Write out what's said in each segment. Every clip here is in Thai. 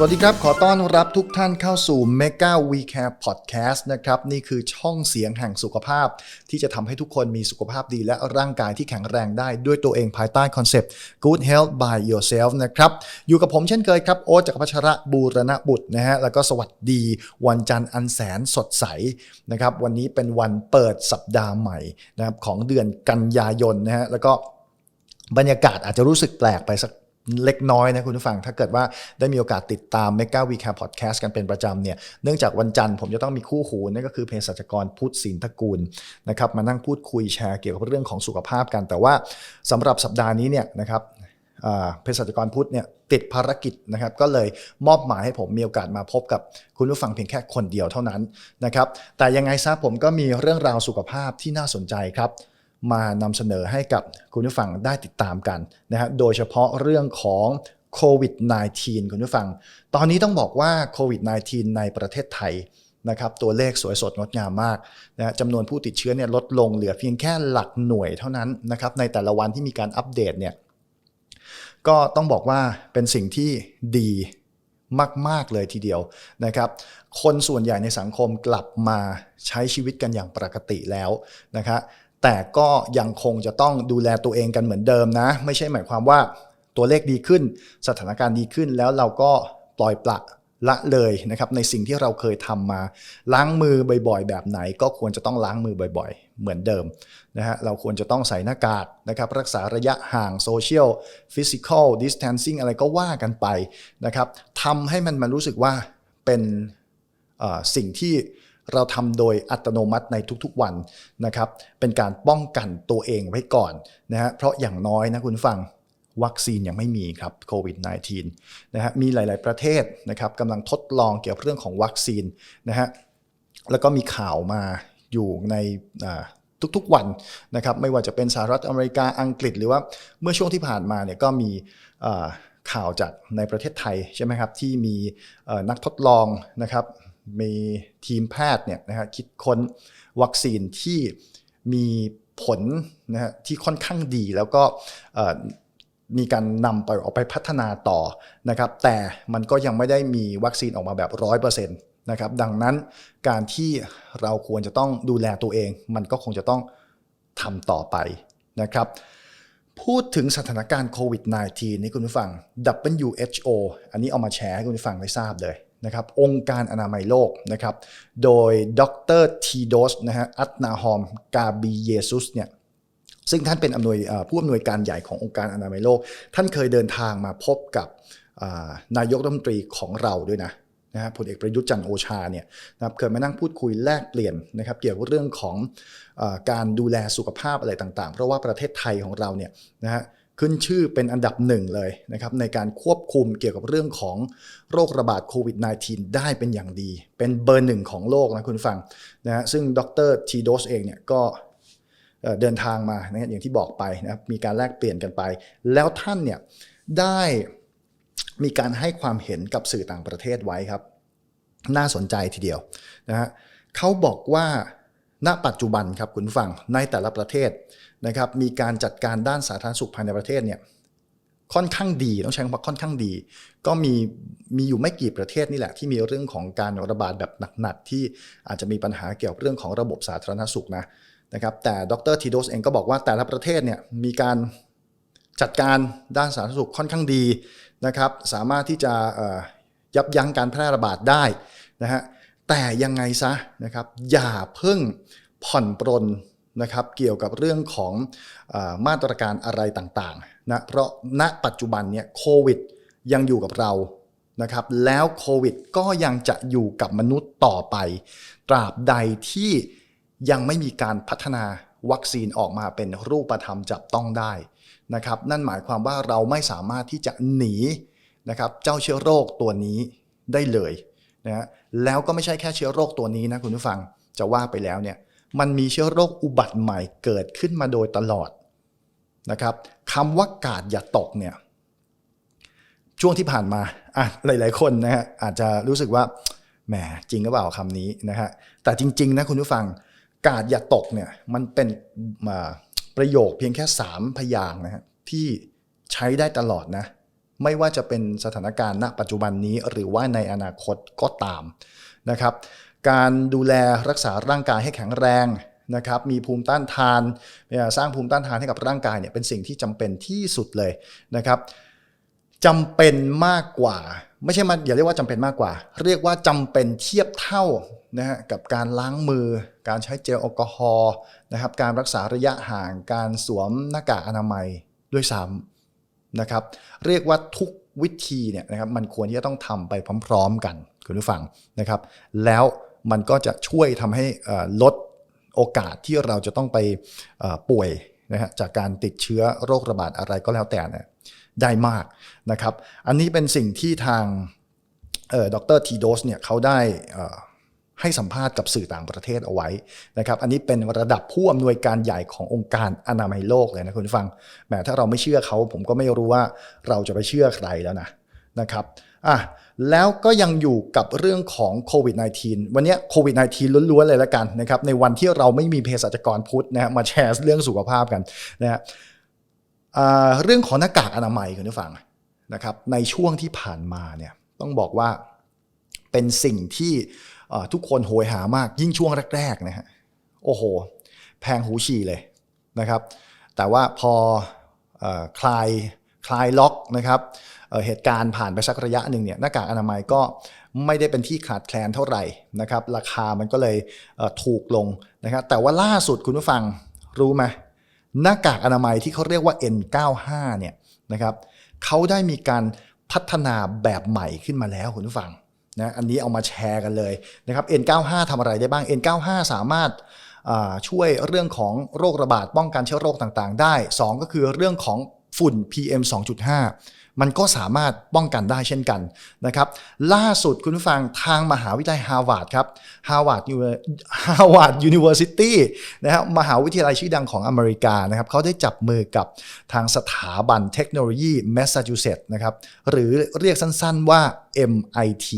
สวัสดีครับ ขอต้อนรับทุกท่านเข้าสู่ Mega We Care Podcast นะครับ นี่คือช่องเสียงแห่งสุขภาพ ที่จะทำให้ทุกคนมีสุขภาพดีและร่างกายที่แข็งแรงได้ด้วยตัวเองภายใต้คอนเซปต์ Good Health by Yourself นะครับ อยู่กับผมเช่นเคยครับ โอ๊ตจักรพัชระบูรณบุตรนะฮะ แล้วก็สวัสดีวันจันทร์อันแสนสดใสนะครับ วันนี้เป็นวันเปิดสัปดาห์ใหม่นะครับของเดือนกันยายนนะฮะ แล้วก็บรรยากาศอาจจะรู้สึกแปลกไปสัก เล็กน้อยนะคุณผู้ฟัง ถ้าเกิดว่าได้มีโอกาสติดตาม Mega We Care Podcast กันเป็นประจำเนี่ยเนื่องจากวันจันทร์ผมจะต้องมีคู่หูนั่นก็คือเภสัชกรพุทธศินทกูลนะครับมานั่งพูดคุยแชร์เกี่ยวกับเรื่องของสุขภาพกัน แต่ว่าสำหรับสัปดาห์นี้เนี่ยนะครับเภสัชกรพุทธเนี่ยติดภารกิจนะครับ ก็เลยมอบหมายให้ผมมีโอกาสมาพบกับคุณผู้ฟังเพียงแค่คนเดียวเท่านั้นนะครับแต่ยังไงซะผมก็มีเรื่องราวสุขภาพที่น่าสนใจครับ มานำเสนอให้กับคุณผู้ฟังได้ติดตามกันนะฮะโดยเฉพาะเรื่องของโควิด -19 คุณผู้ฟัง ตอนนี้ต้องบอกว่าโควิด -19 ในประเทศไทยนะครับตัวเลขสวยสดงดงามมากนะจำนวนผู้ติดเชื้อเนี่ยลดลงเหลือเพียงแค่หลักหน่วยเท่านั้นนะครับในแต่ละวันที่มีการอัปเดตเนี่ยก็ต้องบอกว่าเป็นสิ่งที่ดีมาก ๆ เลยทีเดียวนะครับ คนส่วนใหญ่ในสังคมกลับมาใช้ชีวิตกันอย่างปกติแล้วนะครับ แต่ก็ยังคงจะต้องดูแลตัวเองกันเหมือนเดิมนะ ไม่ใช่หมายความว่าตัวเลขดีขึ้น สถานการณ์ดีขึ้นแล้วเราก็ปล่อยปละละเลยนะครับในสิ่งที่เราเคยทำมา ล้างมือบ่อยๆ แบบไหน ก็ควรจะต้องล้างมือบ่อย ๆ เหมือนเดิมนะฮะเราควรจะต้องใส่หน้ากากนะครับรักษาระยะห่างโซเชียลฟิสิกอลดิสแทนซิ่งอะไรก็ว่ากันไปนะครับทำให้มันมันรู้สึกว่าเป็นสิ่งที่ เราทำโดยอัตโนมัติในทุกๆวันนะครับ เป็นการป้องกันตัวเองไว้ก่อนนะฮะเพราะอย่างน้อยนะคุณฟังวัคซีนยังไม่มีครับโควิด -19 นะฮะมีหลาย ๆประเทศนะครับกำลังทดลองเกี่ยวกับเรื่องของวัคซีนนะฮะแล้วก็มีข่าวมาอยู่ในทุกๆวันนะครับไม่ว่าจะเป็นสหรัฐอเมริกาอังกฤษ หรือว่าเมื่อช่วงที่ผ่านมาเนี่ยก็มีข่าวจากในประเทศไทยใช่ไหมครับที่มีนักทดลองนะครับ มีทีมแพทย์เนี่ยนะฮะคิดค้นวัคซีนที่มีผลนะฮะที่ค่อนข้างดีแล้วก็มีการนำไปออกไปพัฒนาต่อนะครับแต่มันก็ยังไม่ได้มีวัคซีนออกมาแบบร้อยเปอร์เซ็นต์นะครับดังนั้นการที่เราควรจะต้องดูแลตัวเอง มันก็คงจะต้องทำต่อไปนะครับพูดถึงสถานการณ์โควิด -19 นี่คุณผู้ฟัง WHO อันนี้เอามาแชร์ให้คุณผู้ฟังได้ทราบเลย นะครับองค์การอนามัยโลกนะครับโดยดรทีโดสนะฮะอัตนาฮอมกาบีเยซุสเนี่ยซึ่งท่านเป็นอำนวยผู้อำนวยการใหญ่ขององค์การอนามัยโลก ท่านเคยเดินทางมาพบกับนายกรัฐมนตรีของเราด้วยนะนะฮะพลเอกประยุทธ์จันโอชาเนี่ยนะครับเคยมานั่งพูดคุยแลกเปลี่ยนนะครับเกี่ยวกับเรื่องของอการดูแลสุขภาพอะไรต่างๆ เพราะว่าประเทศไทยของเราเนี่ยนะฮะ ขึ้นชื่อเป็นอันดับหนึ่งเลยนะครับในการควบคุมเกี่ยวกับเรื่องของโรคระบาดโควิด -19 ได้เป็นอย่างดี เป็นเบอร์หนึ่งของโลกนะคุณฟังนะฮะซึ่งดรทีโดสเองเนี่ยก็เอ่อเดินทางมานะอย่างที่บอกไปนะครับมีการแลกเปลี่ยนกันไป แล้วท่านเนี่ยได้มีการให้ความเห็นกับสื่อต่างประเทศไว้ครับ น่าสนใจทีเดียวนะฮะเขาบอกว่า ณปัจจุบันครับคุณฟังในแต่ละประเทศนะครับมีการจัดการด้านสาธารณสุขภายในประเทศเนี่ยค่อนข้างดีต้องใช้คำว่าค่อนข้างดี ก็มีมีอยู่ไม่กี่ประเทศนี่แหละ ที่มีเรื่องของการระบาดแบบหนักๆที่อาจจะมีปัญหาเกี่ยวกับเรื่องของระบบสาธารณสุขนะนะครับแต่ดรทีโดสเองก็บอกว่าแต่ละประเทศเนี่ยมีการจัดการด้านสาธารณสุขค่อนข้างดีนะครับสามารถที่จะยับยั้งการแพร่ระบาดได้นะฮะ แต่ยังไงซะนะครับอย่าเพิ่งผ่อนปรนนะครับเกี่ยวกับเรื่องของอมาตรการอะไรต่างๆนะเพราะณปัจจุบันเนี่ยโควิดยังอยู่กับเรานะครับแล้วโควิดก็ยังจะอยู่กับมนุษย์ต่อไป ตราบใดที่ยังไม่มีการพัฒนาวัคซีนออกมาเป็นรูปธรรมจับต้องได้นะครับนั่นหมายความว่าเราไม่สามารถที่จะหนีนะครับเจ้าเชื้อโรคตัวนี้ได้เลย นะฮะแล้วก็ไม่ใช่แค่เชื้อโรคตัวนี้นะคุณผู้ฟังจะว่าไปแล้วเนี่ยมันมีเชื้อโรคอุบัติใหม่เกิดขึ้นมาโดยตลอดนะครับคำว่ากาดอย่าตกเนี่ยช่วงที่ผ่านมาอะหลาย ๆ คนนะฮะอาจจะรู้สึกว่าแหมจริงหรือเปล่าคำนี้นะฮะแต่จริง ๆ นะคุณผู้ฟัง กาดอย่าตกเนี่ยมันเป็นมาประโยคเพียงแค่ 3 พยางนะฮะที่ใช้ได้ตลอดนะ ไม่ว่าจะเป็นสถานการณ์ณปัจจุบันนี้หรือว่าในอนาคตก็ตามนะครับ การดูแลรักษาร่างกายให้แข็งแรงนะครับมีภูมิต้านทานสร้างภูมิต้านทานให้กับร่างกายเนี่ยเป็นสิ่งที่จำเป็นที่สุดเลยนะครับจำเป็นมากกว่า ไม่ใช่มาอย่าเรียกว่าจำเป็นมากกว่า เรียกว่าจำเป็นเทียบเท่านะฮะกับการล้างมือ การใช้เจลแอลกอฮอล์นะครับการรักษาระยะห่างการสวมหน้ากากอนามัยด้วยซ้ำ นะครับ เรียกว่าทุกวิธีเนี่ยนะครับมันควรที่จะต้องทำไปพร้อม ๆ กันคุณผู้ฟังนะครับ แล้วมันก็จะช่วยทำให้ลดโอกาสที่เราจะต้องไปป่วยนะฮะจากการติดเชื้อโรคระบาดอะไรก็แล้วแต่เนี่ยได้มากนะครับ อันนี้เป็นสิ่งที่ทางดรทีโดสเนี่ยเขาได้ ให้สัมภาษณ์กับสื่อต่างประเทศเอาไว้นะครับอันนี้เป็นระดับผู้อำนวยการใหญ่ขององค์การอนามัยโลกเลยนะคุณฟังแหมถ้าเราไม่เชื่อเขาผมก็ไม่รู้ว่าเราจะไปเชื่อใครแล้วนะนะครับอะแล้วก็ยังอยู่กับเรื่องของโควิด -19 วันนี้โควิด -19 ล้วนๆเลยละกันนะครับในวันที่เราไม่มีเภสัชกรพุทธนะฮะมาแชร์เรื่องสุขภาพกันนะฮะเรื่องของหน้ากากอนามัยคุณผู้ฟังนะครับในช่วงที่ผ่านมาเนี่ยต้องบอกว่าเป็นสิ่งที่ ทุกคนโหยหามากยิ่งช่วงแรกๆนะฮะโอ้โห แพงหูฉี่เลยนะครับ แต่ว่าพออคลายคลายล็อกนะครับเเหตุการณ์ผ่านไปสักระยะหนึ่งเนี่ยหน้ากากอนามัยก็ไม่ได้เป็นที่ขาดแคลนเท่าไหร่นะครับ ราคามันก็เลยถูกลงนะครับแต่ว่าล่าสุดคุณผู้ฟังรู้ไหมหน้ากากอนามัยที่เขาเรียกว่า N95 เนี่ยนะครับเขาได้มีการพัฒนาแบบใหม่ขึ้นมาแล้วคุณผู้ฟัง นะอันนี้เอามาแชร์กันเลยนะครับ N95 ทำอะไรได้บ้าง N95 สามารถช่วยเรื่องของโรคระบาดป้องกันเชื้อโรคต่างๆ ได้ 2 ก็คือเรื่องของฝุ่น PM 2.5 มันก็สามารถป้องกันได้เช่นกันนะครับ ล่าสุดคุณผู้ฟังทางมหาวิทยาลัยฮาร์วาร์ดครับฮาร์วาร์ดฮาร์วาร์ดยูนิเวอร์ซิตี้นะครับมหาวิทยาลัยชื่อดังของอเมริกานะครับเขาได้จับมือกับทางสถาบันเทคโนโลยีแมสซาชูเซตส์นะครับหรือเรียกสั้นๆว่า MIT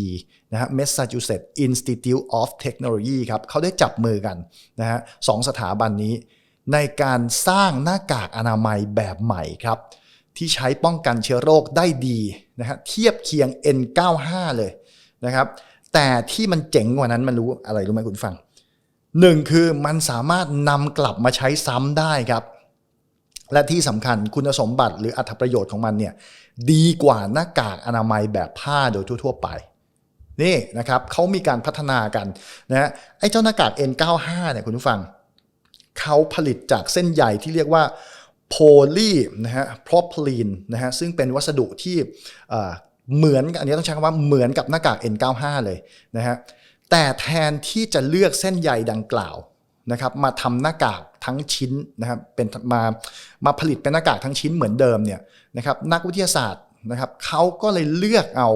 นะฮะ Massachusetts Institute of Technology ครับเขาได้จับมือกันนะฮะสองสถาบันนี้ในการสร้างหน้ากากอนามัยแบบใหม่ครับ ที่ใช้ป้องกันเชื้อโรคได้ดีนะฮะเทียบเคียง N95 เลยนะครับ แต่ที่มันเจ๋งกว่านั้นมันรู้อะไรรู้ไหมคุณฟังหนึ่งคือมันสามารถนำกลับมาใช้ซ้ำได้ครับ และที่สำคัญคุณสมบัติหรืออัตประโยชน์ของมันเนี่ยดีกว่าหน้ากากอนามัยแบบผ้าโดยทั่ว ๆ ไปนี่นะครับเขามีการพัฒนากันนะฮะไอ้เจ้าหน้ากาก N95 เนี่ยคุณผู้ฟังเขาผลิตจากเส้นใยที่เรียกว่า โพลีนะฮะพรอพลีนนะฮะซึ่งเป็นวัสดุที่เหมือนอันนี้ต้องใช้คำว่าเหมือนกับหน้ากาก N95 เลยนะฮะแต่แทนที่จะเลือกเส้นใยดังกล่าวนะครับมาทำหน้ากากทั้งชิ้นนะครับเป็นมามาผลิตเป็นหน้ากากทั้งชิ้นเหมือนเดิมเนี่ยนะครับนักวิทยาศาสตร์นะครับเขาก็เลยเลือกเอา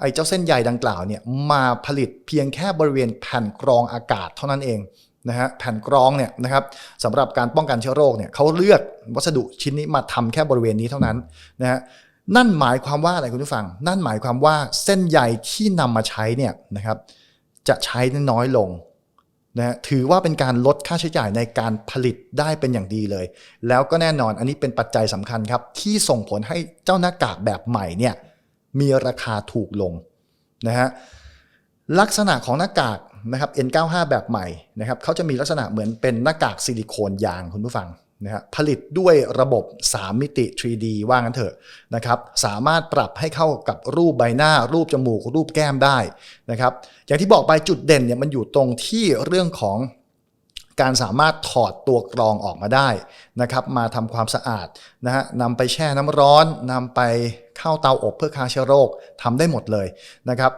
ไอ้เจ้าเส้นใยดังกล่าวเนี่ยมาผลิตเพียงแค่บริเวณแผ่นกรองอากาศเท่านั้นเอง นะฮะแผ่นกรองเนี่ยนะครับสำหรับการป้องกันเชื้อโรคเนี่ยเขาเลือกวัสดุชิ้นนี้มาทำแค่บริเวณนี้เท่านั้นนะฮะนั่นหมายความว่าอะไรคุณผู้ฟัง นั่นหมายความว่าเส้นใยที่นำมาใช้เนี่ยนะครับจะใช้น้อยลงนะฮะถือว่าเป็นการลดค่าใช้จ่ายในการผลิตได้เป็นอย่างดีเลย แล้วก็แน่นอนอันนี้เป็นปัจจัยสำคัญครับ ที่ส่งผลให้เจ้าหน้ากากแบบใหม่เนี่ยมีราคาถูกลงนะฮะลักษณะของหน้ากาก นะครับ N95 แบบใหม่นะครับเขาจะมีลักษณะเหมือนเป็นหน้ากากซิลิโคนยางคุณผู้ฟังนะครับผลิตด้วยระบบ 3 มิติ 3D ว่างั้นเถอะนะครับสามารถปรับให้เข้ากับรูปใบหน้า รูปจมูก รูปแก้มได้นะครับอย่างที่บอกไปจุดเด่นเนี่ยมันอยู่ตรงที่เรื่องของการสามารถถอดตัวกรองออกมาได้นะครับมาทำความสะอาดนะฮะนำไปแช่น้ำร้อนนำไปเข้าเตาอบเพื่อฆ่าเชื้อโรคทำได้หมดเลยนะครับ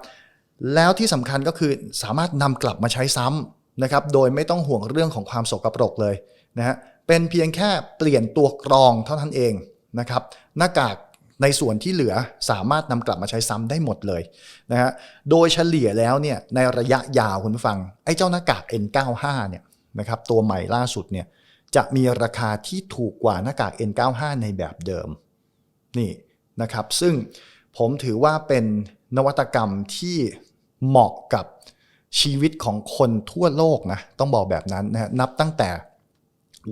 แล้วที่สำคัญก็คือสามารถนำกลับมาใช้ซ้ำนะครับ โดยไม่ต้องห่วงเรื่องของความสกปรกเลยนะฮะเป็นเพียงแค่เปลี่ยนตัวกรองเท่านั้นเองนะครับหน้ากากในส่วนที่เหลือสามารถนำกลับมาใช้ซ้ำได้หมดเลยนะฮะโดยเฉลี่ยแล้วเนี่ยในระยะยาวคุณผู้ฟังไอ้เจ้าหน้ากาก N95 เนี่ยนะครับตัวใหม่ล่าสุดเนี่ยจะมีราคาที่ถูกกว่าหน้ากาก N95 ในแบบเดิมนี่นะครับซึ่งผมถือว่าเป็นนวัตกรรมที่ เหมาะกับชีวิตของคนทั่วโลกนะต้องบอกแบบนั้นนะนับตั้งแต่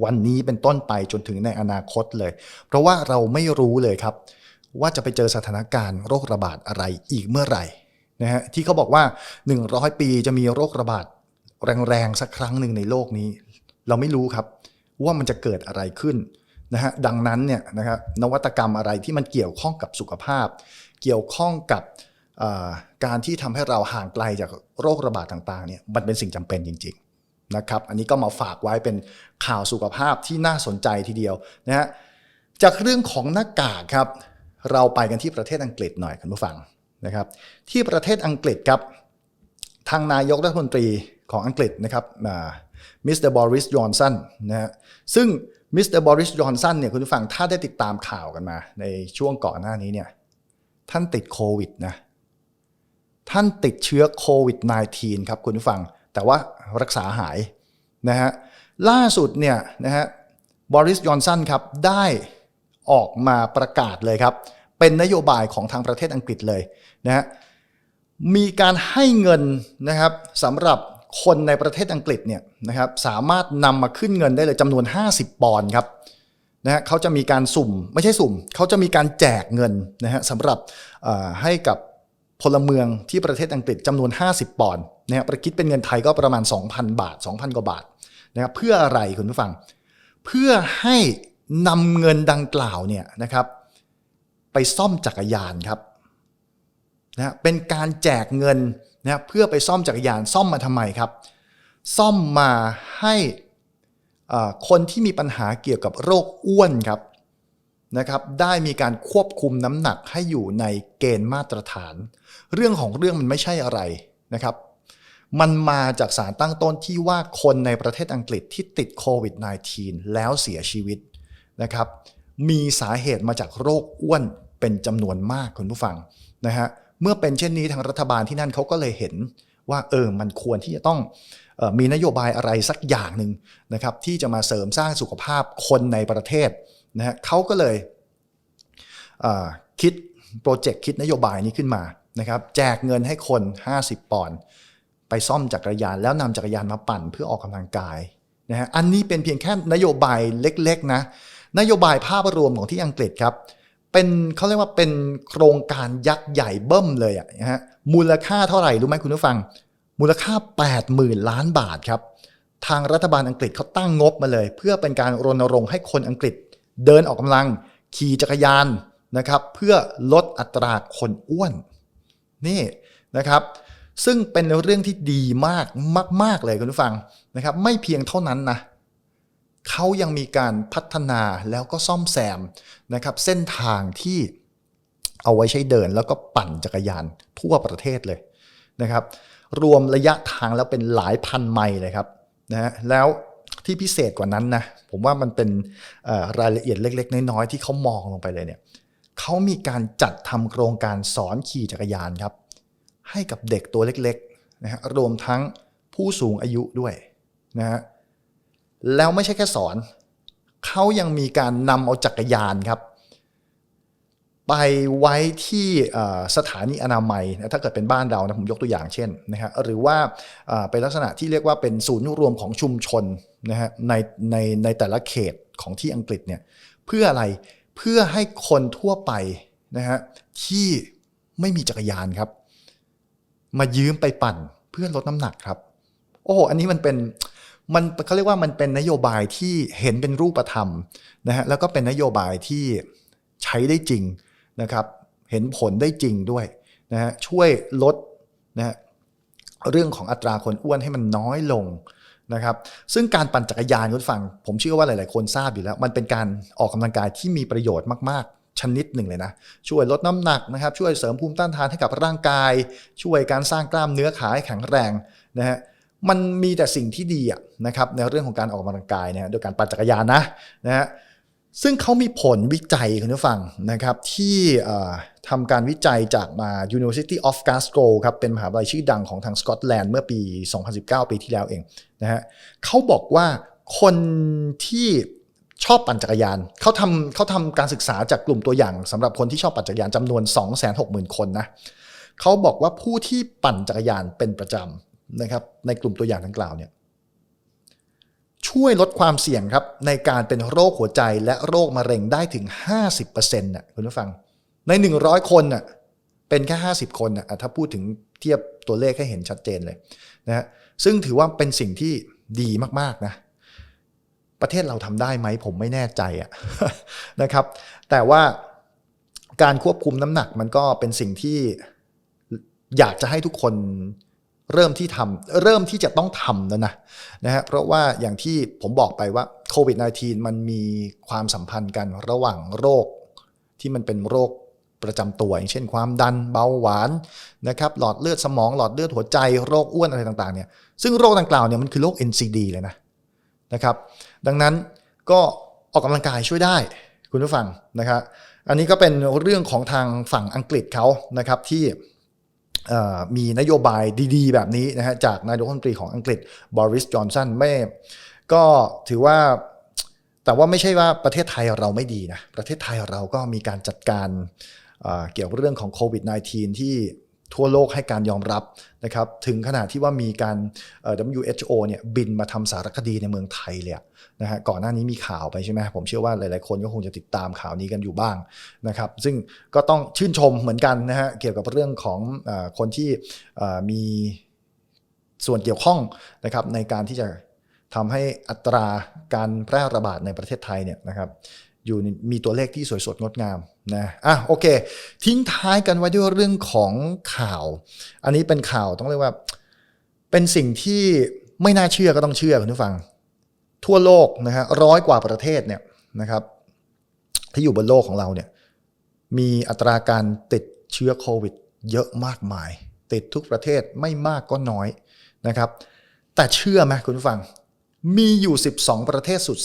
วันนี้เป็นต้นไปจนถึงในอนาคตเลย เพราะว่าเราไม่รู้เลยครับ ว่าจะไปเจอสถานการณ์โรคระบาดอะไรอีกเมื่อไหร่นะฮะที่เขาบอกว่า 100 ปีจะมีโรคระบาดแรงๆสักครั้งหนึ่งในโลกนี้ เราไม่รู้ครับว่ามันจะเกิดอะไรขึ้นนะฮะดังนั้นเนี่ยนะครับนวัตกรรมอะไรที่มันเกี่ยวข้องกับสุขภาพ เกี่ยวข้องกับ การที่ทำให้เราห่างไกลจากโรคระบาดต่างๆเนี่ยมันเป็นสิ่งจำเป็นจริง ๆนะครับ อันนี้ก็มาฝากไว้เป็นข่าวสุขภาพที่น่าสนใจทีเดียวนะฮะจากเรื่องของหน้ากากครับ เราไปกันที่ประเทศอังกฤษหน่อยคุณผู้ฟังนะครับ ที่ประเทศอังกฤษครับ ทางนายกรัฐมนตรีของอังกฤษนะครับมิสเตอร์บอริสจอนสันนะฮะซึ่งมิสเตอร์บอริสจอนสันเนี่ยคุณผู้ฟังถ้าได้ติดตามข่าวกันมา ในช่วงก่อนหน้านี้เนี่ยท่านติดโควิดนะ ท่านติดเชื้อโควิด -19 ครับคุณผู้ฟัง แต่ว่ารักษาหายนะฮะล่าสุดเนี่ยนะฮะบริสจอนสันครับได้ออกมาประกาศเลยครับ เป็นนโยบายของทางประเทศอังกฤษเลยนะฮะมีการให้เงินนะครับสำหรับคนในประเทศอังกฤษเนี่ยนะครับสามารถนำมาขึ้นเงินได้เลยจำนวน 50 ปอนด์ครับนะฮะเขาจะมีการสุ่มไม่ใช่สุ่ม เขาจะมีการแจกเงินนะฮะสำหรับให้กับ พลเมืองที่ประเทศอังกฤษจำนวน 50 ปอนด์นะฮะประคิดเป็นเงินไทยก็ประมาณ 2,000 บาท 2,000 กว่าบาทนะครับเพื่ออะไรคุณผู้ฟัง เพื่อให้นำเงินดังกล่าวเนี่ยนะครับ ไปซ่อมจักรยานครับนะฮะเป็นการแจกเงินนะเพื่อไปซ่อมจักรยานซ่อมมาทำไมครับ ซ่อมมาให้คนที่มีปัญหาเกี่ยวกับโรคอ้วนครับนะครับ ได้มีการควบคุมน้ำหนักให้อยู่ในเกณฑ์มาตรฐาน เรื่องของเรื่องมันไม่ใช่อะไรนะครับ มันมาจากสารตั้งต้นที่ว่าคนในประเทศอังกฤษที่ติดโควิด -19 แล้วเสียชีวิตนะครับ มีสาเหตุมาจากโรคอ้วนเป็นจำนวนมากคุณผู้ฟังนะฮะเมื่อเป็นเช่นนี้ทางรัฐบาลที่นั่นเขาก็เลยเห็นว่าเออมันควรที่จะต้องออมีนโยบายอะไรสักอย่างหนึ่งนะครับ ที่จะมาเสริมสร้างสุขภาพคนในประเทศนะฮะเขาก็เลยเคิดโปรเจกต์คิดนโยบายนี้ขึ้นมา นะครับแจกเงินให้คน 50 ปอนด์ไปซ่อมจักรยาน แล้วนำจักรยานมาปั่นเพื่อออกกำลังกายนะฮะอันนี้เป็นเพียงแค่นโยบายเล็กๆนะนโยบายภาพรวมของที่อังกฤษครับ เป็นเขาเรียกว่าเป็นโครงการยักษ์ใหญ่เบิ้มเลยอะนะฮะมูลค่าเท่าไหร่รู้ไหมคุณผู้ฟัง มูลค่า 80,000 ล้านบาทครับ ทางรัฐบาลอังกฤษเขาตั้งงบมาเลย เพื่อเป็นการรณรงค์ให้คนอังกฤษ เดินออกกำลังขี่จักรยานนะครับ เพื่อลดอัตราคนอ้วน นี่นะครับ ซึ่งเป็นเรื่องที่ดีมากมาก ๆ เลยคุณผู้ฟังนะครับ ไม่เพียงเท่านั้นนะเขายังมีการพัฒนาแล้วก็ซ่อมแซมนะครับ เส้นทางที่เอาไว้ใช้เดินแล้วก็ปั่นจักรยานทั่วประเทศเลยนะครับ รวมระยะทางแล้วเป็นหลายพันไมล์เลยครับนะฮะแล้วที่พิเศษกว่านั้นนะผมว่ามันเป็นรายละเอียดเล็ก ๆ น้อยๆที่เขามองลงไปเลยเนี่ย เขามีการจัดทำโครงการสอนขี่จักรยานครับ ให้กับเด็กตัวเล็กๆนะฮะรวมทั้งผู้สูงอายุด้วยนะฮะแล้วไม่ใช่แค่สอน เขายังมีการนำเอาจักรยานครับไปไว้ที่สถานีอนามัยถ้าเกิดเป็นบ้านเรานะผมยกตัวอย่างเช่นนะฮะหรือว่าเป็นลักษณะที่เรียกว่าเป็นศูนย์รวมของชุมชนนะฮะในในในแต่ละเขตของที่อังกฤษเนี่ยเพื่ออะไร เพื่อให้คนทั่วไปนะฮะที่ไม่มีจักรยานครับ มายืมไปปั่นเพื่อลดน้ำหนักครับ โอ้โหอันนี้มันเป็นมันเขาเรียกว่ามันเป็นนโยบายที่เห็นเป็นรูปธรรมนะฮะแล้วก็เป็นนโยบายที่ใช้ได้จริงนะครับ เห็นผลได้จริงด้วยนะฮะช่วยลดนะฮะเรื่องของอัตราคนอ้วนให้มันน้อยลง นะครับซึ่งการปั่นจักรยานคุณฟัง ผมเชื่อว่าหลาย ๆ คนทราบอยู่แล้ว มันเป็นการออกกำลังกายที่มีประโยชน์มากๆชนิดหนึ่งเลยนะช่วยลดน้ำหนักนะครับช่วยเสริมภูมิต้านทานให้กับร่างกาย ช่วยการสร้างกล้ามเนื้อขาให้แข็งแรงนะฮะมันมีแต่สิ่งที่ดีอะนะครับในเรื่องของการออกกำลังกายเนี่ยโดยการปั่นจักรยานนะนะฮะ ซึ่งเขามีผลวิจัยคุณผู้ฟังนะครับที่ทำการวิจัยจากมา University of Glasgow ครับเป็นมหาวิทยาลัยชื่อดังของทางสกอตแลนด์เมื่อปี 2019 ปีที่แล้วเองนะฮะเขาบอกว่าคนที่ชอบปั่นจักรยานเขาทำเขาทำการศึกษาจากกลุ่มตัวอย่างสำหรับคนที่ชอบปั่นจักรยานจำนวน 260,000 คนนะเขาบอกว่าผู้ที่ปั่นจักรยานเป็นประจำนะครับในกลุ่มตัวอย่างดังกล่าวเนี่ย ช่วยลดความเสี่ยงครับในการเป็นโรคหัวใจและโรคมะเร็งได้ถึง 50%นะคุณผู้ฟัง ใน 100 คนน่ะเป็นแค่ 50 คนน่ะอะถ้าพูดถึงเทียบตัวเลขให้เห็นชัดเจนเลยนะฮะซึ่งถือว่าเป็นสิ่งที่ดีมาก ๆ นะ ประเทศเราทำได้ไหมผมไม่แน่ใจอะนะครับ แต่ว่าการควบคุมน้ำหนักมันก็เป็นสิ่งที่อยากจะให้ทุกคน เริ่มที่ทำเริ่มที่จะต้องทำแล้วนะนะฮะเพราะว่าอย่างที่ผมบอกไปว่าโควิด -19 มันมีความสัมพันธ์กันระหว่างโรคที่มันเป็นโรคประจำตัว อย่างเช่นความดันเบาหวานนะครับหลอดเลือดสมองหลอดเลือดหัวใจโรคอ้วนอะไรต่างๆเนี่ยซึ่งโรคดังกล่าวเนี่ยมันคือโรค NCD เลยนะนะครับ ดังนั้นก็ออกกำลังกายช่วยได้คุณผู้ฟังนะครับอันนี้ก็เป็นเรื่องของทางฝั่งอังกฤษเขานะครับที่ มีนโยบายดีๆ แบบนี้นะฮะจากนายกรัฐมนตรีของอังกฤษบริสจอนสันไม่ก็ถือว่าแต่ว่าไม่ใช่ว่าประเทศไทยเราไม่ดีนะประเทศไทยเราก็มีการจัดการเกี่ยวกับเรื่องของโควิด -19 ที่ ทั่วโลกให้การยอมรับนะครับถึงขนาดที่ว่ามีการ WHO เนี่ยบินมาทำสารคดีในเมืองไทยเลยนะฮะก่อนหน้านี้มีข่าวไปใช่ไหมผมเชื่อว่าหลายๆ คนก็คงจะติดตามข่าวนี้กันอยู่บ้างนะครับซึ่งก็ต้องชื่นชมเหมือนกันนะฮะเกี่ยวกับเรื่องของอคนที่มีส่วนเกี่ยวข้องนะครับในการที่จะทำให้อัตราการแพร่ระบาดในประเทศไทยเนี่ยนะครับ อยู่มีตัวเลขที่สวยสดงดงามนะอะโอเค ทิ้งท้ายกันไว้ด้วยเรื่องของข่าว อันนี้เป็นข่าวต้องเรียกว่า เป็นสิ่งที่ไม่น่าเชื่อก็ต้องเชื่อคุณผู้ฟัง ทั่วโลกนะฮะร้อยกว่าประเทศเนี่ยนะครับ ที่อยู่บนโลกของเราเนี่ยมีอัตราการติดเชื้อโควิด เยอะมากมาย ติดทุกประเทศไม่มากก็น้อยนะครับ แต่เชื่อไหมคุณผู้ฟัง มีอยู่ 12 ประเทศสุด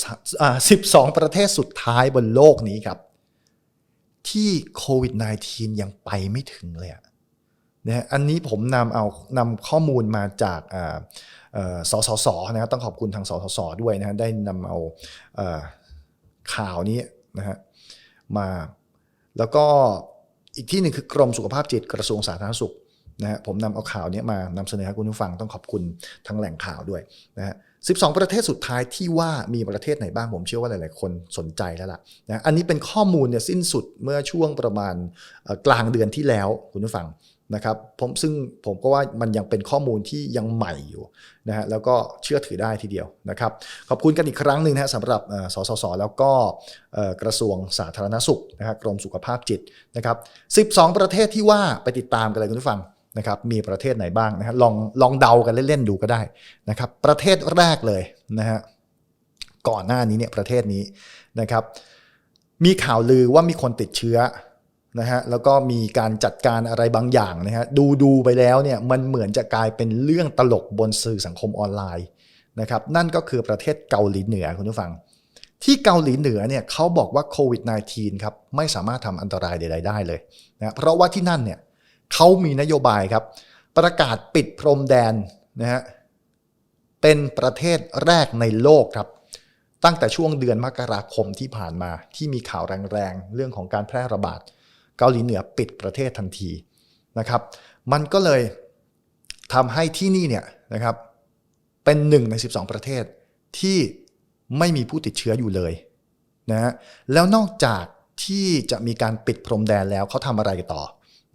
12 ประเทศสุดท้ายบนโลกนี้ครับ ที่โควิด -19 ยังไปไม่ถึงเลยนะอันนี้ผมนำเอานำข้อมูลมาจากสสสนะครับต้องขอบคุณทางสสสด้วยนะได้นำเอาข่าวนี้นะฮะมาแล้วก็อีกที่หนึ่งคือกรมสุขภาพจิตกระทรวงสาธารณสุข นะฮะผมนำเอาข่าวนี้มานำเสนอให้คุณผู้ฟังต้องขอบคุณทั้งแหล่งข่าวด้วยนะฮะ12 ประเทศสุดท้ายที่ว่ามีประเทศไหนบ้างผมเชื่อว่าหลาย ๆ คนสนใจแล้วล่ะนะอันนี้เป็นข้อมูลเนี่ยสิ้นสุดเมื่อช่วงประมาณกลางเดือนที่แล้วคุณผู้ฟังนะครับผมซึ่งผมก็ว่ามันยังเป็นข้อมูลที่ยังใหม่อยู่นะฮะแล้วก็เชื่อถือได้ทีเดียวนะครับขอบคุณกันอีกครั้งหนึ่งนะสำหรับสสส แล้วก็กระทรวงสาธารณสุขนะครับกรมสุขภาพจิตนะครับ 12 ประเทศที่ว่าไปติดตามกันเลยคุณผู้ฟัง นะครับมีประเทศไหนบ้างนะฮะลองลองเดากันเล่นๆดูก็ได้นะครับประเทศแรกเลยนะฮะก่อนหน้านี้เนี่ยประเทศนี้นะครับมีข่าวลือว่ามีคนติดเชื้อนะฮะแล้วก็มีการจัดการอะไรบางอย่างนะฮะดูดูไปแล้วเนี่ยมันเหมือนจะกลายเป็นเรื่องตลกบนสื่อสังคมออนไลน์นะครับนั่นก็คือประเทศเกาหลีเหนือคุณผู้ฟัง ที่เกาหลีเหนือเนี่ยเขาบอกว่าโควิด -19 ครับไม่สามารถทำอันตรายใดๆได้เลยนะเพราะว่าที่นั่นเนี่ย เขามีนโยบายครับ ประกาศปิดพรมแดนนะฮะเป็นประเทศแรกในโลกครับ ตั้งแต่ช่วงเดือนมกราคมที่ผ่านมาที่มีข่าวแรงๆ เรื่องของการแพร่ระบาด เกาหลีเหนือปิดประเทศทันทีนะครับ มันก็เลยทำให้ที่นี่เนี่ยนะครับเป็นหนึ่งใน 12 ประเทศที่ไม่มีผู้ติดเชื้ออยู่เลยนะฮะแล้วนอกจากที่จะมีการปิดพรมแดนแล้วเขาทำอะไรต่อ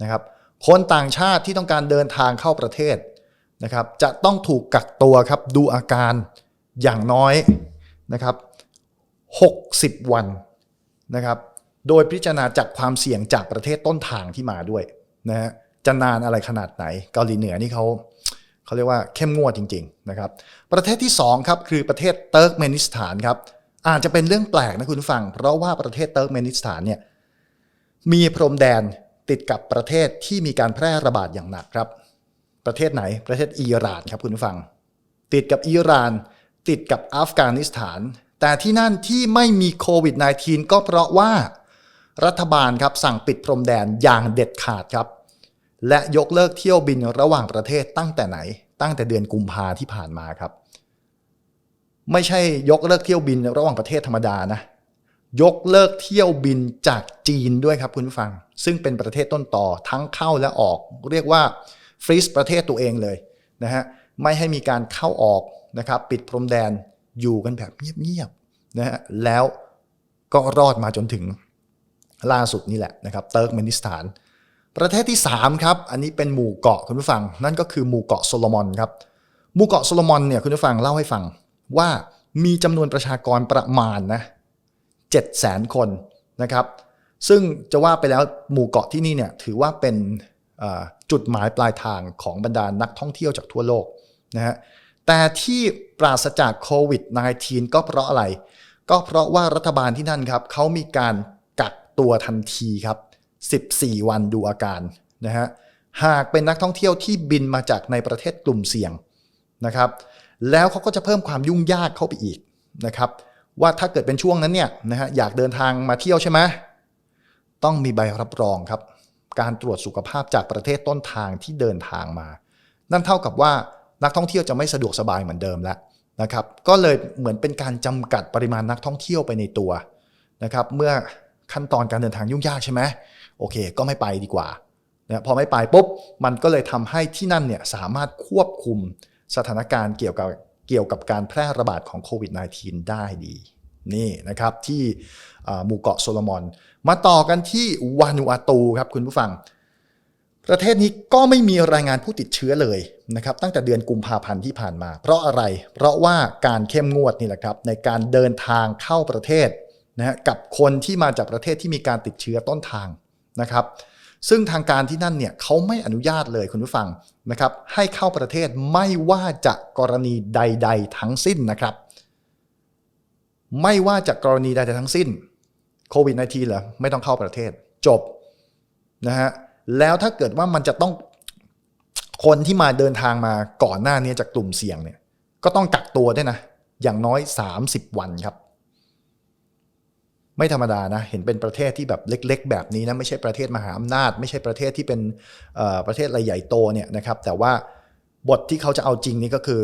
นะครับ คนต่างชาติที่ต้องการเดินทางเข้าประเทศนะครับ จะต้องถูกกักตัวครับดูอาการอย่างน้อยนะครับ 60 วันนะครับ โดยพิจารณาจากความเสี่ยงจากประเทศต้นทางที่มาด้วยนะฮะจะนานอะไรขนาดไหน เกาหลีเหนือนี่เขาเขาเรียกว่าเข้มงวดจริง ๆ นะครับ ประเทศที่2ครับคือประเทศเติร์กเมนิสถานครับอาจจะเป็นเรื่องแปลกนะคุณฟัง เพราะว่าประเทศเติร์กเมนิสถานเนี่ยมีพรมแดน ติดกับประเทศที่มีการแพร่ระบาดอย่างหนักครับ ประเทศไหนประเทศอิหร่านครับคุณผู้ฟัง ติดกับอิหร่าน ติดกับอัฟกานิสถาน แต่ที่นั่นที่ไม่มีโควิด -19 ก็เพราะว่ารัฐบาลครับสั่งปิดพรมแดนอย่างเด็ดขาดครับ และยกเลิกเที่ยวบินระหว่างประเทศตั้งแต่ไหน ตั้งแต่เดือนกุมภาที่ผ่านมาครับ ไม่ใช่ยกเลิกเที่ยวบินระหว่างประเทศธรรมดานะ ยกเลิกเที่ยวบินจากจีนด้วยครับคุณผู้ฟัง ซึ่งเป็นประเทศต้นต่อทั้งเข้าและออก เรียกว่าฟรีซประเทศตัวเองเลยนะฮะไม่ให้มีการเข้าออกนะครับปิดพรมแดนอยู่กันแบบเงียบๆนะฮะแล้วก็รอดมาจนถึงล่าสุดนี่แหละนะครับเติร์กเมนิสถาน ประเทศที่ 3 ครับ อันนี้เป็นหมู่เกาะคุณผู้ฟัง นั่นก็คือหมู่เกาะโซโลมอนครับหมู่เกาะโซโลมอนเนี่ยคุณผู้ฟังเล่าให้ฟังว่ามีจำนวนประชากรประมาณนะ 7 0 0 0 0 คนนะครับ ซึ่งจะว่าไปแล้วหมู่เกาะที่นี่เนี่ยถือว่าเป็นจุดหมายปลายทางของบรรดานักท่องเที่ยวจากทั่วโลกนะฮะ แต่ที่ปราศจากโควิด -19 ก็เพราะอะไร ก็เพราะว่ารัฐบาลที่นั่นครับเขามีการกักตัวทันทีครับ 14 วันดูอาการนะฮะ หากเป็นนักท่องเที่ยวที่บินมาจากในประเทศกลุ่มเสี่ยงนะครับ แล้วเขาก็จะเพิ่มความยุ่งยากเข้าไปอีกนะครับ ว่าถ้าเกิดเป็นช่วงนั้นเนี่ยนะฮะอยากเดินทางมาเที่ยวใช่ไหมต้องมีใบรับรองครับ การตรวจสุขภาพจากประเทศต้นทางที่เดินทางมา นั่นเท่ากับว่านักท่องเที่ยวจะไม่สะดวกสบายเหมือนเดิมแล้วนะครับ ก็เลยเหมือนเป็นการจำกัดปริมาณนักท่องเที่ยวไปในตัวนะครับ เมื่อขั้นตอนการเดินทางยุ่งยากใช่ไหมโอเค ก็ไม่ไปดีกว่านะพอไม่ไปปุ๊บมันก็เลยทำให้ที่นั่นเนี่ยสามารถควบคุมสถานการณ์เกี่ยวกับ เกี่ยวกับการแพร่ระบาดของโควิด -19 ได้ดี นี่นะครับที่หมู่เกาะโซโลมอน มาต่อกันที่วานูอาตูครับคุณผู้ฟัง ประเทศนี้ก็ไม่มีรายงานผู้ติดเชื้อเลยนะครับตั้งแต่เดือนกุมภาพันธ์ที่ผ่านมา เพราะอะไร เพราะว่าการเข้มงวดนี่แหละครับในการเดินทางเข้าประเทศนะฮะกับคนที่มาจากประเทศที่มีการติดเชื้อต้นทางนะครับ ซึ่งทางการที่นั่นเนี่ยเขาไม่อนุญาตเลยคุณผู้ฟังนะครับให้เข้าประเทศไม่ว่าจะกรณีใด ๆ ทั้งสิ้นนะครับ ไม่ว่าจะกรณีใดๆทั้งสิ้นโควิด -19 เหรอไม่ต้องเข้าประเทศจบนะฮะแล้วถ้าเกิดว่ามันจะต้องคนที่มาเดินทางมาก่อนหน้านี้จากกลุ่มเสี่ยงเนี่ยก็ต้องกักตัวด้วยนะ อย่างน้อย 30 วันครับ ไม่ธรรมดานะ เห็นเป็นประเทศที่แบบเล็ก ๆ แบบนี้นะ ไม่ใช่ประเทศมหาอำนาจ ไม่ใช่ประเทศที่เป็นประเทศอะไรใหญ่โตเนี่ยนะครับ แต่ว่าบทที่เขาจะเอาจริงนี่ก็คือ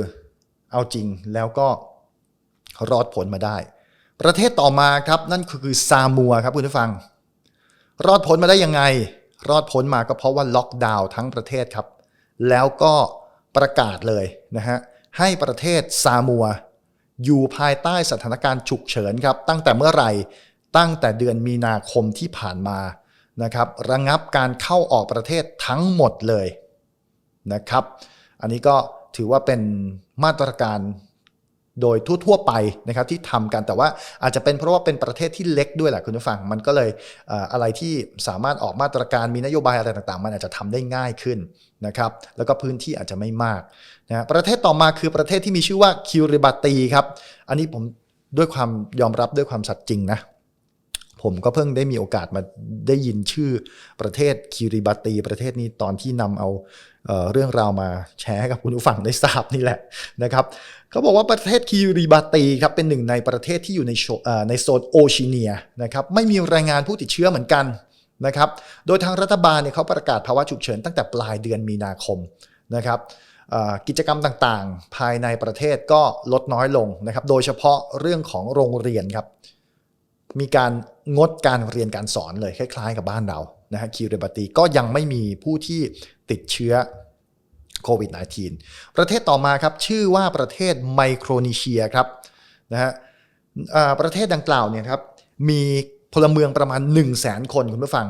เอาจริงแล้วก็รอดผลมาได้ ประเทศต่อมาครับนั่นคือซามัวครับคุณผู้ฟัง รอดพ้นมาได้ยังไง รอดพ้นมาก็เพราะว่าล็อกดาวน์ทั้งประเทศครับ แล้วก็ประกาศเลยนะฮะให้ประเทศซามัวอยู่ภายใต้สถานการณ์ฉุกเฉินครับ ตั้งแต่เมื่อไหร่ ตั้งแต่เดือนมีนาคมที่ผ่านมานะครับระงับการเข้าออกประเทศทั้งหมดเลยนะครับ อันนี้ก็ถือว่าเป็นมาตรการโดยทั่วๆไปนะครับที่ทำกันแต่ว่าอาจจะเป็นเพราะว่าเป็นประเทศที่เล็กด้วยแหละคุณผู้ฟัง มันก็เลยอะไรที่สามารถออกมาตรการมีนโยบายอะไรต่างๆ มันอาจจะทำได้ง่ายขึ้นนะครับแล้วก็พื้นที่อาจจะไม่มากนะประเทศต่อมาคือประเทศที่มีชื่อว่าคิริบาตีครับอันนี้ผมด้วยความยอมรับด้วยความสัตย์จริงนะ ผมก็เพิ่งได้มีโอกาสมาได้ยินชื่อประเทศคิริบาตีประเทศนี้ตอนที่นำเอาเอเรื่องราวมาแชร์ให้กับคุณผู้ฟังได้ทราบนี่แหละนะครับเขาบอกว่าประเทศคิริบาตีครับเป็นหนึ่งในประเทศที่อยู่ในโชเอ่อในโซนโอชิเนียนะครับไม่มีรายงานผู้ติดเชื้อเหมือนกันนะครับ โดยทางรัฐบาลเนี่ยเขาประกาศภาวะฉุกเฉินตั้งแต่ปลายเดือนมีนาคมนะครับกิจกรรมต่างๆ ภายในประเทศก็ลดน้อยลงนะครับ โดยเฉพาะเรื่องของโรงเรียนครับ มีการงดการเรียนการสอนเลยคล้ายๆ กับบ้านเรานะฮะคิวเรบาตีก็ยังไม่มีผู้ที่ติดเชื้อโควิด -19 ประเทศต่อมาครับชื่อว่าประเทศไมโครนีเชียครับนะฮะประเทศดังกล่าวเนี่ยครับมีพลเมืองประมาณ 1 0 0 0 0แสนคนคุณผู้ฟัง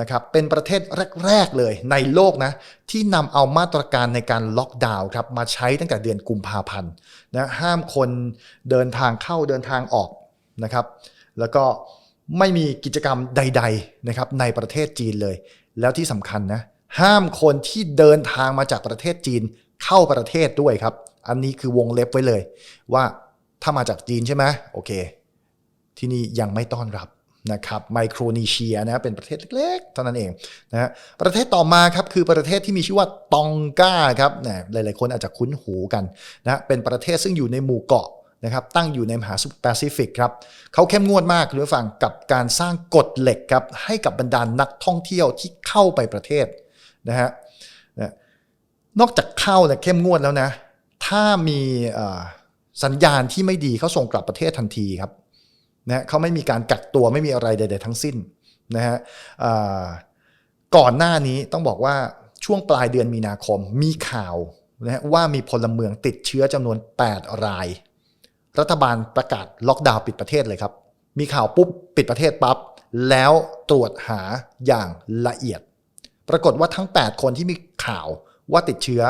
นะครับเป็นประเทศแรก ๆ เลยในโลกนะที่นำเอามาตรการในการล็อกดาวน์ครับมาใช้ตั้งแต่เดือนกุมภาพันธ์นะห้ามคนเดินทางเข้าเดินทางออกนะครับ แล้วก็ไม่มีกิจกรรมใด ๆนะครับ ในประเทศจีนเลย แล้วที่สำคัญนะห้ามคนที่เดินทางมาจากประเทศจีนเข้าประเทศด้วยครับ อันนี้คือวงเล็บไว้เลย ว่าถ้ามาจากจีนใช่ไหมโอเค ที่นี่ยังไม่ต้อนรับนะครับไมโครนีเชียนะเป็นประเทศเล็กๆเท่านั้นเองนะฮะประเทศต่อมาครับคือประเทศที่มีชื่อว่าตองกาครับนะหลายๆคนอาจจะคุ้นหูกันนะเป็นประเทศซึ่งอยู่ในหมู่เกาะ นะครับตั้งอยู่ในมหาสมุทรแปซิฟิกครับเขาเข้มงวดมากคุณผู้ฟังกับการสร้างกฎเหล็กครับให้กับบรรดานนักท่องเที่ยวที่เข้าไปประเทศนะฮะนะนอกจากเข้าเนี่ยเข้มงวดแล้วนะ ถ้ามีสัญญาณที่ไม่ดีเขาส่งกลับประเทศทันทีครับนะเขาไม่มีการกักตัวไม่มีอะไรใด ๆ ทั้งสิ้นนะฮะก่อนหน้านี้ต้องบอกว่าช่วงปลายเดือนมีนาคมมีข่าวนะฮะว่ามีพลเมืองติดเชื้อจำนวน 8 ราย รัฐบาลประกาศล็อกดาวน์ปิดประเทศเลยครับ มีข่าวปุ๊บปิดประเทศปั๊บแล้วตรวจหาอย่างละเอียด ปรากฏว่าทั้ง 8 คนที่มีข่าวว่าติดเชื้อ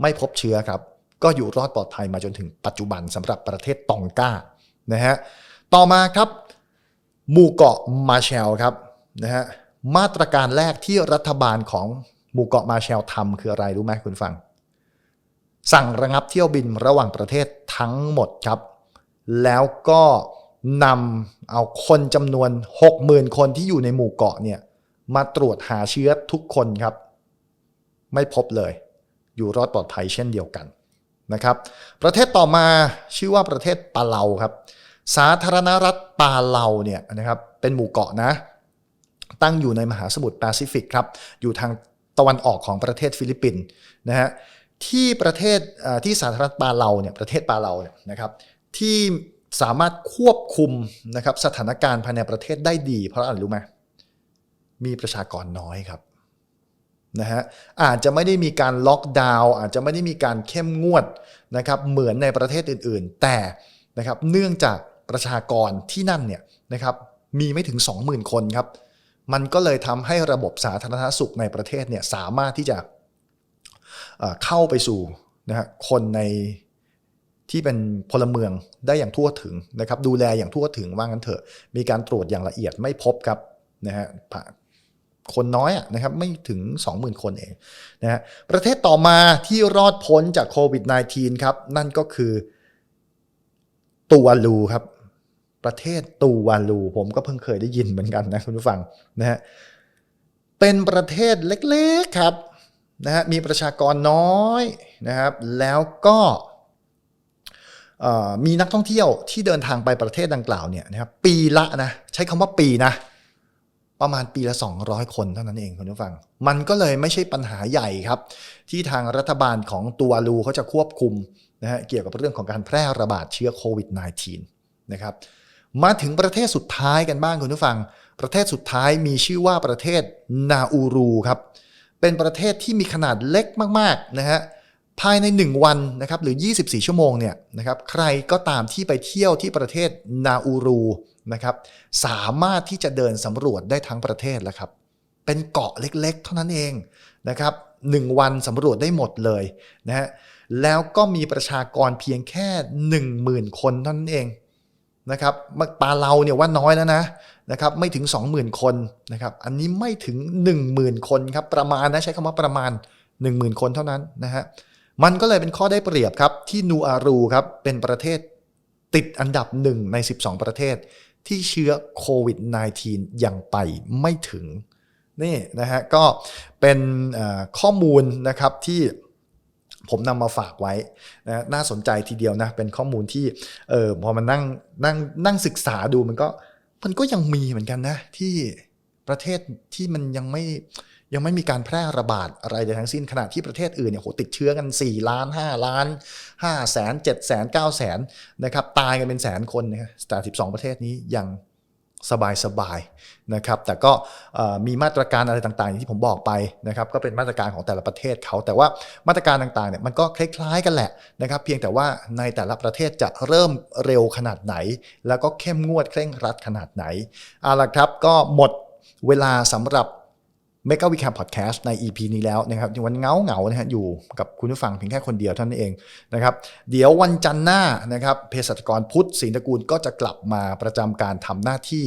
ไม่พบเชื้อครับ ก็อยู่รอดปลอดภัยมาจนถึงปัจจุบันสำหรับประเทศตองกานะฮะต่อมาครับหมู่เกาะมาแชลครับนะฮะมาตรการแรกที่รัฐบาลของหมู่เกาะมาแชลทำคืออะไรรู้ไหมคุณฟัง สั่งระงับเที่ยวบินระหว่างประเทศทั้งหมดครับ แล้วก็นำเอาคนจำนวน 60,000 คนที่อยู่ในหมู่เกาะเนี่ยมาตรวจหาเชื้อทุกคนครับ ไม่พบเลย อยู่รอดปลอดภัยเช่นเดียวกันนะครับ ประเทศต่อมาชื่อว่าประเทศปาเลาครับ สาธารณรัฐปาเลาเนี่ยนะครับเป็นหมู่เกาะนะ ตั้งอยู่ในมหาสมุทรแปซิฟิกครับ อยู่ทางตะวันออกของประเทศฟิลิปปินส์นะฮะที่ประเทศที่สาธารณรัฐปาเลาเนี่ยประเทศปาเลาเนี่ยนะครับ ที่สามารถควบคุมนะครับสถานการณ์ภายในประเทศได้ดี เพราะอะไรรู้ไหมมีประชากรน้อยครับนะฮะอาจจะไม่ได้มีการล็อกดาวน์อาจจะไม่ได้มีการเข้มงวดนะครับเหมือนในประเทศอื่นๆ แต่นะครับเนื่องจากประชากรที่นั่นเนี่ยนะครับมีไม่ถึง 20,000 คนครับ มันก็เลยทำให้ระบบสาธารณสุขในประเทศเนี่ยสามารถที่จะเอ่อเข้าไปสู่นะฮะคนใน ที่เป็นพลเมืองได้อย่างทั่วถึงนะครับ ดูแลอย่างทั่วถึงว่างั้นเถอะ มีการตรวจอย่างละเอียดไม่พบครับนะฮะคนน้อยนะครับไม่ถึง 20,000 คนเองนะฮะประเทศต่อมาที่รอดพ้นจากโควิด -19 ครับ นั่นก็คือตูวาลูครับ ประเทศตูวาลู ผมก็เพิ่งเคยได้ยินเหมือนกันนะคุณผู้ฟังนะฮะเป็นประเทศเล็กๆครับนะฮะมีประชากรน้อยนะครับ แล้วก็เมีนักท่องเที่ยวที่เดินทางไปประเทศดังกล่าวเนี่ยนะครับปีละนะใช้คำว่าปีนะ ประมาณปีละ 200 คนเท่านั้นเองคุณผู้ฟัง มันก็เลยไม่ใช่ปัญหาใหญ่ครับ ที่ทางรัฐบาลของตัวลูเขาจะควบคุมนะฮะเกี่ยวกับเรื่องของการแพร่ระบาดเชื้อโควิด -19 นะครับมาถึงประเทศสุดท้ายกันบ้างคุณผู้ฟัง ประเทศสุดท้ายมีชื่อว่าประเทศนาอูรูครับเป็นประเทศที่มีขนาดเล็กมากๆนะฮะ ภายใน 1 วันนะครับหรือ 24 ชั่วโมงเนี่ยนะครับใครก็ตามที่ไปเที่ยวที่ประเทศนาอูรูนะครับสามารถที่จะเดินสำรวจได้ทั้งประเทศแล้วครับเป็นเกาะเล็กๆ เท่านั้นเองนะครับหนึ่งวันสำรวจได้หมดเลยนะฮะแล้วก็มีประชากรเพียงแค่ 10,000 คนเท่านั้นเองนะครับปาเราเนี่ยว่าน้อยแล้วนะนะครับไม่ถึง 20,000 คนนะครับอันนี้ไม่ถึง 10,000 คนครับประมาณนะใช้คำว่าประมาณ 10,000 คนเท่านั้นนะฮะ มันก็เลยเป็นข้อได้เปรียบครับที่นูอารูครับเป็นประเทศติดอันดับหนึ่งใน 12 ประเทศ ที่เชื้อโควิด -19 ยังไปไม่ถึงนี่นะฮะก็เป็นข้อมูลนะครับที่ผมนำมาฝากไว้นะน่าสนใจทีเดียวนะ เป็นข้อมูลที่เออพอมันนั่งนั่งนั่งศึกษาดูมันก็มันก็ยังมีเหมือนกันนะ ที่ประเทศที่มันยังไม่ ยังไม่มีการแพร่ระบาดอะไรใดทั้งสิ้นขณะที่ประเทศอื่นเนี่ยโหติดเชื้อกัน 4 ล้าน 5 ล้าน5แสน7แสน9แสนนะครับตายกันเป็นแสนคนนะครับแต่12 ประเทศนี้ยังสบายสบายๆนะครับ แต่ก็มีมาตรการอะไรต่างๆอย่างที่ผมบอกไปนะครับ ก็เป็นมาตรการของแต่ละประเทศเขา แต่ว่ามาตรการต่างๆเนี่ยมันก็คล้ายๆกันแหละนะครับ เพียงแต่ว่าในแต่ละประเทศจะเริ่มเร็วขนาดไหน แล้วก็เข้มงวดเคร่งรัดขนาดไหนเอาละครับ ก็หมดเวลาสำหรับ m e g a w e e k พอดแคสต์ใน EP นี้แล้วนะครับวันเงาเงานะฮะอยู่กับคุณผู้ฟังเพียงแค่คนเดียวเท่านั้นเองนะครับเดี๋ยววันจันทร์หน้านะครับเภสัชกรพุทธศรีตระกูลก็จะกลับมาประจำการทำหน้าที่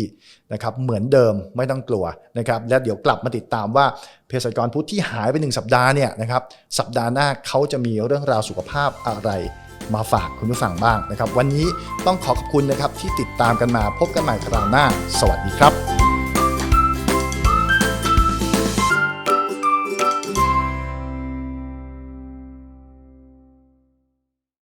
นะครับเหมือนเดิมไม่ต้องกลัวนะครับและเดี๋ยวกลับมาติดตามว่าเภสัชกรพุทธที่หายไปหนึ่งสัปดาห์เนี่ยนะครับสัปดาห์หน้าเขาจะมีเรื่องราวสุขภาพอะไรมาฝากคุณผู้ฟังบ้างนะครับ วันนี้ต้องขอขอบคุณนะครับที่ติดตามกันมาพบกันใหม่คราวหน้า สวัสดีครับ